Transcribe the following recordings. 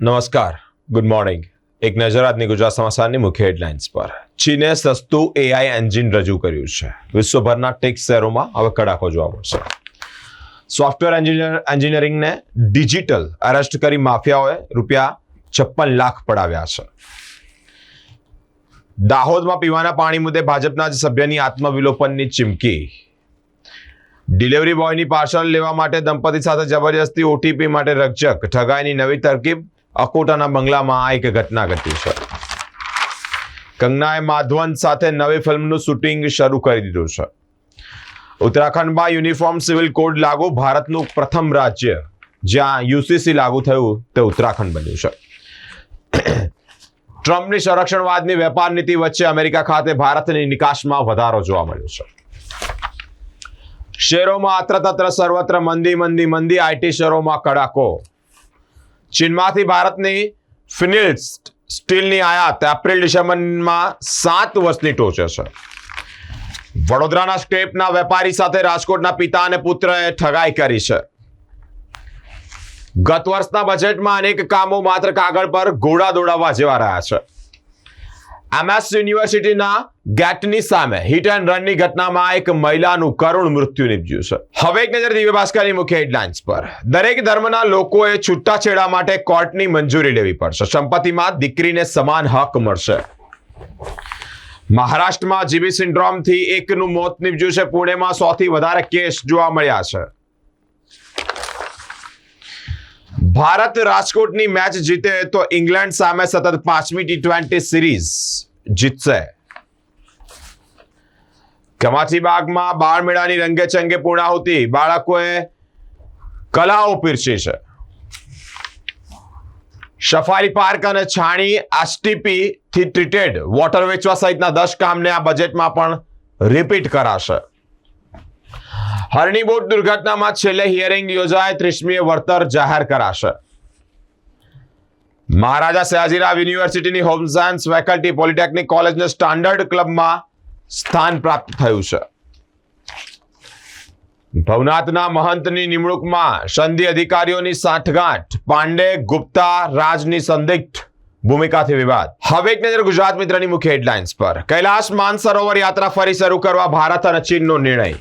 નમસ્કાર. Good morning એક નજર આજની ગુજરાત સમાચારની મુખ્ય હેડલાઇન્સ પર. ચીને સસ્તું એઆઈ એન્જિન રજૂ કર્યું છે. વિશ્વભરના ટેક શહેરોમાં હવે કડાકો જોવા મળશે. સોફ્ટવેર એન્જિનિયર એન્જિનિયરિંગને ડિજિટલ અરેસ્ટ કરી માફિયાઓએ રૂપિયા છપ્પન લાખ પડાવ્યા છે. દાહોદમાં પીવાના પાણી મુદ્દે ભાજપના જ સભ્યની આત્મવિલોપનની ચીમકી. ડિલિવરી બોયની પાર્સલ લેવા માટે દંપતી સાથે જબરજસ્તી ઓટીપી માટે રકજક ઠગાઈની નવી તરકીબ અકોટાના બંગલામાં આ એક ઘટના ઘટી છે. કંગનાએ માધવન સાથે નવી ફિલ્મનું શૂટિંગ શરૂ કરી દીધું છે. ઉત્તરાખંડમાં યુનિફોર્મ સિવિલ કોડ લાગુ ભારતનું પ્રથમ રાજ્ય. જ્યાં યુસીસી લાગુ થયું તે ઉત્તરાખંડ બન્યું છે. ટ્રમ્પની સંરક્ષણવાદની વેપાર નીતિ વચ્ચે અમેરિકા ખાતે ભારતની નિકાસમાં વધારો જોવા મળ્યો છે. શેરોમાં અત્ર તત્ર સર્વત્ર મંદી મંદી મંદી આઈટી શેરોમાં કડાકો. ચીનમાંથી ભારતની ફિનિલ્સ સ્ટીલની આયાત એપ્રિલ, ડિસેમ્બરમાં સાત વર્ષની ટોચે છે. વડોદરાના સ્ટેપના વેપારી સાથે રાજકોટના પિતા અને પુત્રએ ઠગાઈ કરી છે. ગત વર્ષના બજેટમાં અનેક કામો માત્ર કાગળ પર ઘોડા દોડાવવા જેવા રહ્યા છે. એમએસ યુનિવર્સિટીના ગેટની સામે હિટ એન્ડ રનની ઘટનામાં એક મહિલાનું કરુણ મૃત્યુ નિપજ્યું છે. હવે એક નજર દિવ્ય ભાસ્કરની મુખ્ય હેડલાઇન્સ પર. દરેક ધર્મના લોકોએ છૂટાછેડા માટે કોર્ટની મંજૂરી લેવી પડશે. સંપત્તિમાં દીકરીને સમાન હક મળશે. મહારાષ્ટ્રમાં જીબી સિન્ડ્રોમથી એકનું મોત નિપજ્યું છે. પુણેમાં સૌથી વધારે કેસ જોવા મળ્યા છે. ભારત રાજકોટની મેચ જીતે તો ઇંગ્લેન્ડ સામે સતત પાંચમી ટી ટ્વેન્ટી સિરીઝ જીતશે. કમાથી બાગમાં બાળ મેળાની રંગે ચંગે પૂર્ણાહુતિ. બાળકોએ કલાઓ પીરસી છે. સફારી પાર્ક અને છાણી આસટીપી થી ટ્રીટેડ વોટર વેચવા સહિતના દસ કામને આ બજેટમાં પણ રિપીટ કરાશે. હરણી બોટ દુર્ઘટનામાં છેલ્લે હિયરિંગ યોજાય, ત્રીસમીએ વળતર જાહેર કરાશે. મહારાજા સયાજીરાવ યુનિવર્સિટીની હોમ સાયન્સ ફેકલ્ટી પોલિટેકનિક કોલેજને સ્ટાન્ડર્ડ ક્લબમાં સ્થાન પ્રાપ્ત થયું છે. ભવનાથના મહંતની નિમણૂકમાં સંધિ અધિકારીઓની સાંઠગાંઠ, પાંડે, ગુપ્તા, રાજની સંદિગ્ધ ભૂમિકાથી વિવાદ. હવે એક નજર ગુજરાત મિત્રની મુખ્ય હેડલાઇન્સ પર. કૈલાસ માનસરોવર યાત્રા ફરી શરૂ કરવા ભારત અને ચીનનો નિર્ણય.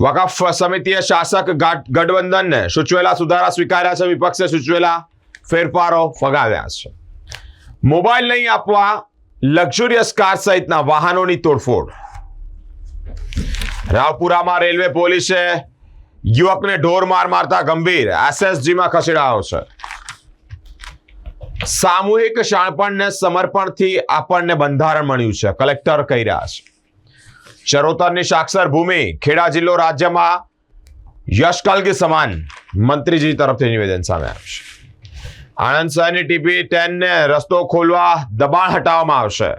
વકફ સમિતિએ શાસક ગઠબંધનને સૂચવેલા સુધારા સ્વીકાર્યા છે, વિપક્ષે સૂચવેલા ફેરફારો ફગાવ્યા છે. મોબાઈલ નહીં આપવા લક્ઝુરિયસ કાર સહિતના વાહનોની તોડફોડ. રાવપુરામાં રેલવે પોલીસે યુવકને ઢોર માર મારતા ગંભીર એસએસજીમાં ખસેડાયો છે. સામૂહિક શાણપણને સમર્પણથી આપણને બંધારણ મળ્યું છે, કલેક્ટર કહી રહ્યા છે. ચરોતરની સાક્ષર ભૂમિ ખેડા જિલ્લો રાજ્યમાં યશકલ્ગી સમાન મંત્રીજી તરફથી નિવેદન સામે આવ્યું છે. આણંદ શહેરની ટીપી ટેનને રસ્તો ખોલવા દબાણ હટાવવામાં આવશે.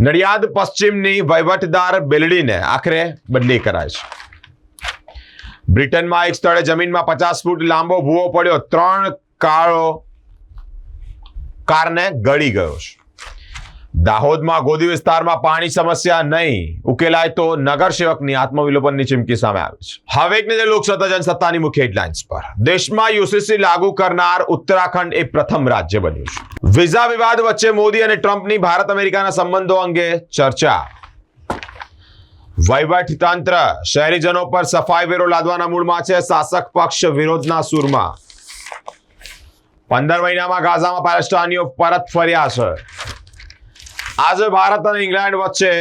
નડિયાદ પશ્ચિમની વહીવટદાર બેલડીને આખરે બદલી કરાય છે. બ્રિટનમાં એક સ્થળે જમીનમાં પચાસ ફૂટ લાંબો ભૂવો પડ્યો. ત્રણ કાળો કારને ગળી ગયો છે. દાહોદમાં ગોદી વિસ્તારમાં પાણી સમસ્યા નહીં. ઉકેલાય તો નગર સેવકની આત્મવિલોપનની ચીમકી સામે આવી છે. હવે એક નજર લોકસત્તા જનસત્તાની મુખ્ય હેડલાઇન્સ પર. દેશમાં યુસીસી લાગુ કરનાર ઉત્તરાખંડ એ પ્રથમ રાજ્ય બન્યું છે. વિઝા વિવાદ વચ્ચે મોદી અને ટ્રમ્પની ભારત અમેરિકાના સંબંધો અંગે ચર્ચા. વહીવટી તંત્ર, શહેરીજનો પર સફાઈ વેરો લાદવાના મૂળમાં છે. શાસક પક્ષ વિરોધના સૂરમાં. પંદર મહિનામાં ગાઝામાં પેલેસ્ટાઈનીઓ પરત ફર્યા છે. આજે ભારત અને ઇંગ્લેન્ડ વચ્ચે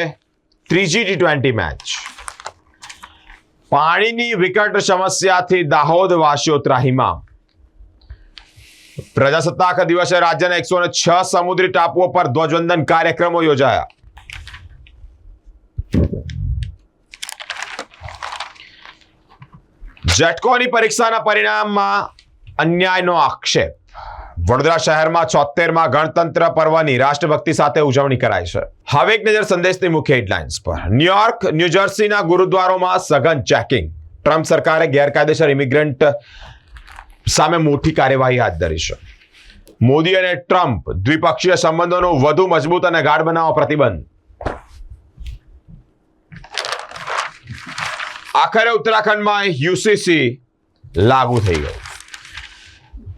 ત્રીજી ટી ટ્વેન્ટી મેચ પાણીની વિકટ સમસ્યાથી દાહોદ વાસીઓ ત્રાહીમાં પ્રજાસત્તાક દિવસે રાજ્યના એકસો છ સમુદ્રી ટાપુઓ પર ધ્વજવંદન કાર્યક્રમો યોજાયા. જેટકોની પરીક્ષાના પરિણામમાં અન્યાયનો આક્ષેપ. વડોદરા શહેરમાં છોતેરમાં ગણતંત્ર પર્વની રાષ્ટ્રભક્તિ સાથે ઉજવણી કરાઈ છે. હવે એક નજર સંદેશની મુખ્ય હેડલાઇન્સ પર. ન્યુયોર્ક ન્યૂજર્સીના ગુરુદ્વારોમાં સઘન ચેકિંગ. ટ્રમ્પ સરકારે ગેરકાયદેસર ઇમિગ્રન્ટ સામે મોટી કાર્યવાહી હાથ ધરી છે. મોદી અને ટ્રમ્પ દ્વિપક્ષીય સંબંધોનું વધુ મજબૂત અને ગાઢ બનાવવા પ્રતિબંધ. આખરે ઉત્તરાખંડમાં યુસીસી લાગુ થઈ ગયું.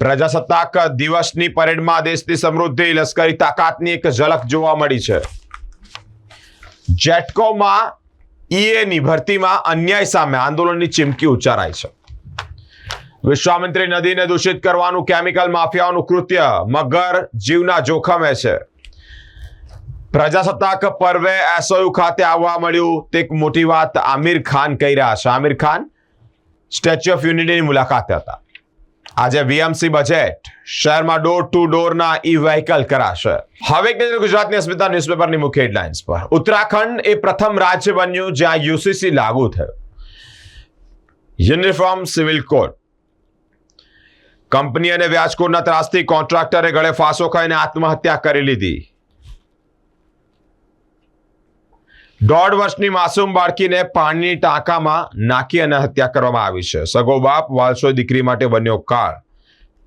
પ્રજાસત્તાક દિવસની પરેડમાં દેશની સમૃદ્ધિ, લશ્કરી તાકાતની એક ઝલક જોવા મળી છે. જેટકોમાં ઈએની ભરતીમાં અન્યાય સામે આંદોલનની ચીમકી ઉચ્ચારાઈ છે. વિશ્વામિત્રી નદીને દૂષિત કરવાનું કેમિકલ માફિયાઓનું કૃત્ય, મગર જીવના જોખમે છે. પ્રજાસત્તાક પર્વે એસઓયુ ખાતે આવવા મળ્યું, તે એક મોટી વાત આમિર ખાન કહી રહ્યા છે. આમિર ખાન, સ્ટેચ્યુ ઓફ યુનિટીની મુલાકાતે હતા. આજે વીએમસી બજેટ શહેરમાં ડોર ટુ ડોરના ઈ વ્હીકલ કરાશે. હવે એક નજર અસ્મિતા ન્યૂઝપેપરની મુખ્ય હેડલાઇન્સ પર. ઉત્તરાખંડ એ પ્રથમ રાજ્ય બન્યું જ્યાં યુસીસી લાગુ થયું. યુનિફોર્મ સિવિલ કોડ કંપની અને વ્યાજકોડના ત્રાસથી કોન્ટ્રાક્ટરે ગળે ફાંસો ખાઈને આત્મહત્યા કરી લીધી. દોઢ વર્ષની માસૂમ બાળકીને પાણીની ટાંકામાં નાખી અને હત્યા કરવામાં આવી છે. સગો બાપ વાલસો દીકરી માટે બન્યો કાળ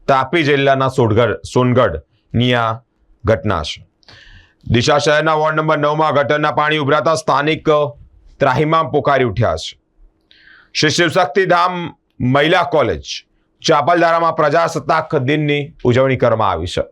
તાપી જિલ્લાના સોનગઢ સોનગઢની આ ઘટના છે. દિશા શહેરના વોર્ડ નંબર નવમાં ગટરના પાણી ઉભરાતા સ્થાનિક ત્રાહિમામ પોકારી ઉઠ્યા છે. શ્રી શિવશક્તિધામ મહિલા કોલેજ, ચાપલધારામાં પ્રજાસત્તાક દિનની ઉજવણી કરવામાં આવી છે.